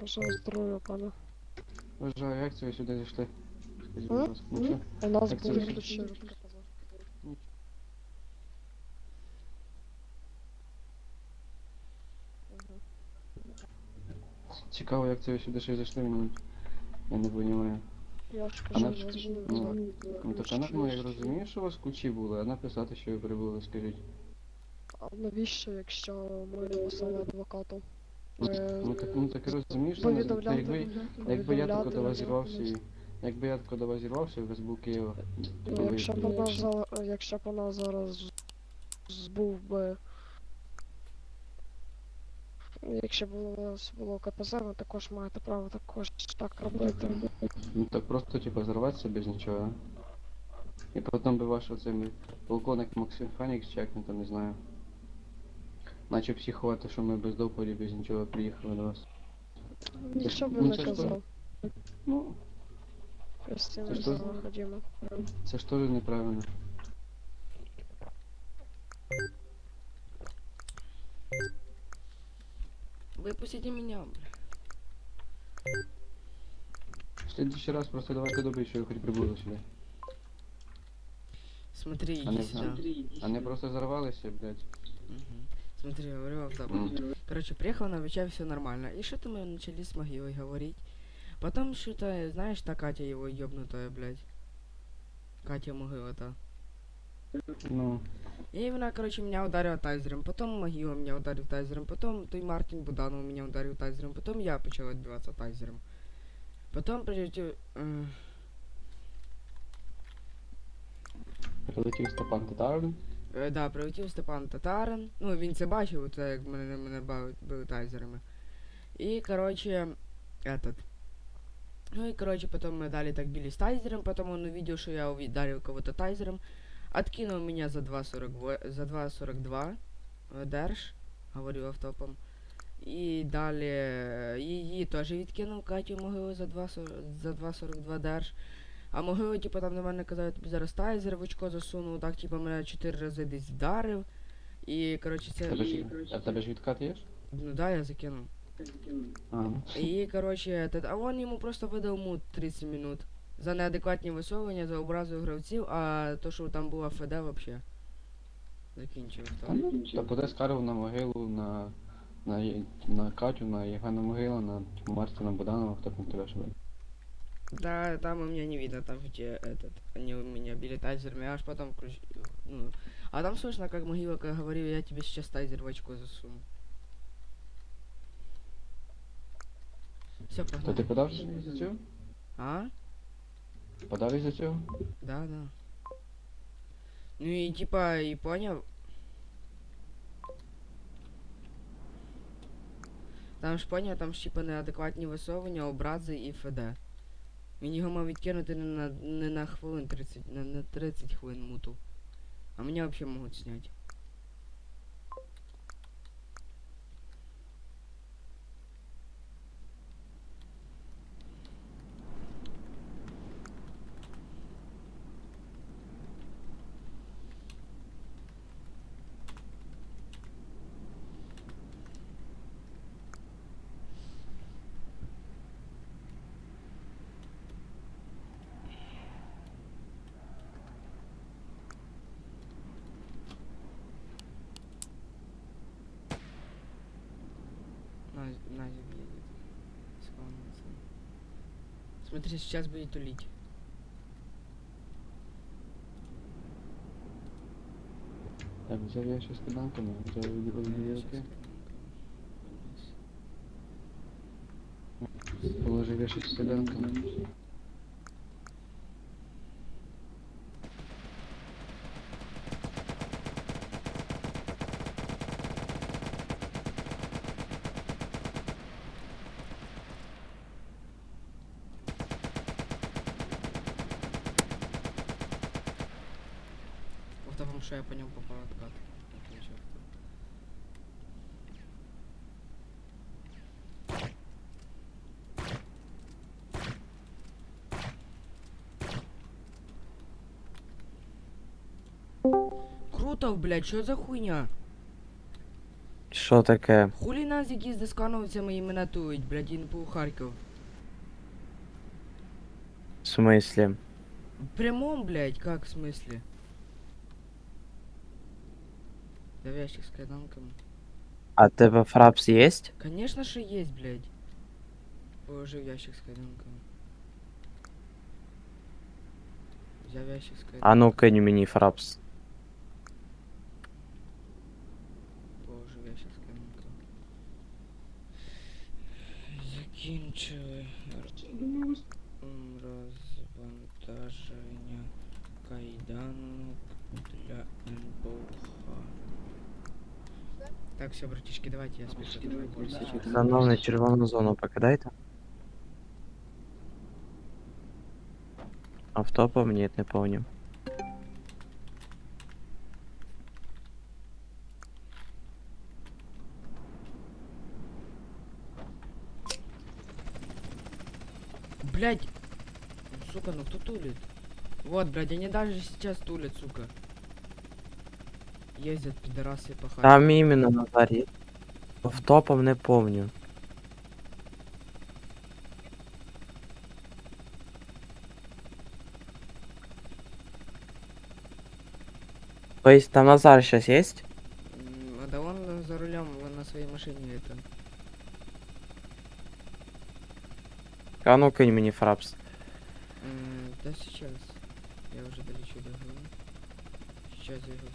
Бажаю здоров'я, пане. Вважаю, як це ви сюди зайшли? Скажіть, будь ласка. Нічого? У нас Як це були ви- ключі. Цікаво, як це ви сюди ще зайшли, мені. Я не розумію. Я ж кажу, були ну, два. Ну так а ну, я розумію, що у вас ключі були, а написати, що ви прибули, скажіть. А навіщо, якщо ми написали адвокату? Ми Ну так, ну так і розумієш, та повідомляти, якби, якби я повідомляти тако до вас не зірвався і. можна. Якби я тако до вас зірвався, ви з. Ну, то ви- якщо б вона за- якщо б вона зараз збув би. Якщо б у вас було КПЗ, ви також маєте право також так робити. Ну так просто типа взорватися без нічого, а? І потім би ваш оцей мій полковник Максим Фенікс він там не знаю. Наче психувати, що ми без доповіді, без нічого приїхали до вас. Нічого б Ну, не це ж казав. Ну, Кристина, Це ж то- зараз ходімо. це ж теж неправильно. Выпустите меня, бля. В следующий раз просто давайте добить, що ви хоч прибули сюди. Смотри, А иди не, сюда. а не просто взорвалися, блядь. Мгм. Смотри, говорю автоп. М. Короче, приехал на вечер, все нормально. И что-то мы начали с могилой говорить. Потом что-то, знаешь, та Катя его ёбнутая, блядь. Катя могила-то. Ну, И вона, короче, меня ударила тайзером. Потом могила меня ударил тайзером. Потом той Мартин Буданов меня ударил тайзером. Потом я почал отбиваться тайзером. Потом прилетел... э, прилетів Степан Татарин. Е, Да, прилетів Степан Татарин. Ну, він це бачив, це як мене, мене бали- били тайзерами. І, короче, этот. Ну и, короче, потом мы дали так били с тайзером, потом он увидел, что я ударил кого-то тайзером, откинул меня за 2.42, за 2.42 э, держ, говорю автопом. І далі е, її теж відкинув Катю могилу за 2.40 за 2.42 держ. А могилу, типу, там до мене казав, я тобі зараз тайзер в очко засунув, так, типу, мене чотири рази десь вдарив. І, коротше, це. Тебе ж, а в тебе ж відкат є? Ну да, я закинув. А. І, коротше, этот, а он йому просто видав мут 30 минут. За неадекватні висовування, за образу гравців, а то, що там була ФД вообще. Закінчив. Та ну, Та подай скаргу на могилу, на, на, Є- на Катю, на Євгена Могила, на Мартина Буданова, хто там тебе живе. Да, там у меня не видно, там где этот, они у меня били тайзерами, я аж потом включ... ну, а там слышно, как могила как говорил, я тебе сейчас тайзер в очко засуну. Все, То погнали. ти подав за цього? А? Подав із-за цього? Да, да. Ну и типа, и понял. Там ж поняв, там ж типа неадекватні висовування, образи і ФД. Він його мав відкинути не на, не на хвилин 30, на, на 30 хвилин муту. А мене взагалі можуть зняти. Назик, Назик едет. Склонился. Смотри, сейчас будет улить. Так, взяв я ще з киданками, взяв від Я однієї щас Положив я ще з киданками. Во втором, что я по нему попал откат. Ничего. Круто, блядь, что за хуйня? Що таке? Хулі нас якісь доскановцями іменатують, блядь, ІНПУ Харків. В смислі? В прямом, блядь, как в смысле? Давящих с кайданками. А в тебе фрапс є? Конечно же есть, блядь. Положив ящик с кайданками. Взяв ящик с кайданками. А ну кинь мені фрапс. Положив ящик з кайданками. Закінчили. М, Розвантаження кайданок для НПУХ. Так, все, братишки, давайте я спешу. Давайте. Шановний, червону зону покидайте. Автопом? Ні, не повню. Блять! Сука, ну кто тулит? Вот, блядь, они даже сейчас тулят, сука Ездят пидорасы по Харькову. Там іменно Назарі. Автопом не повню. То есть там Назар сейчас есть? М, А да он э, за рулем, он на своей машине это. А ну кинь мені фрапс. М, Да сейчас. Я уже долечу до Сейчас я его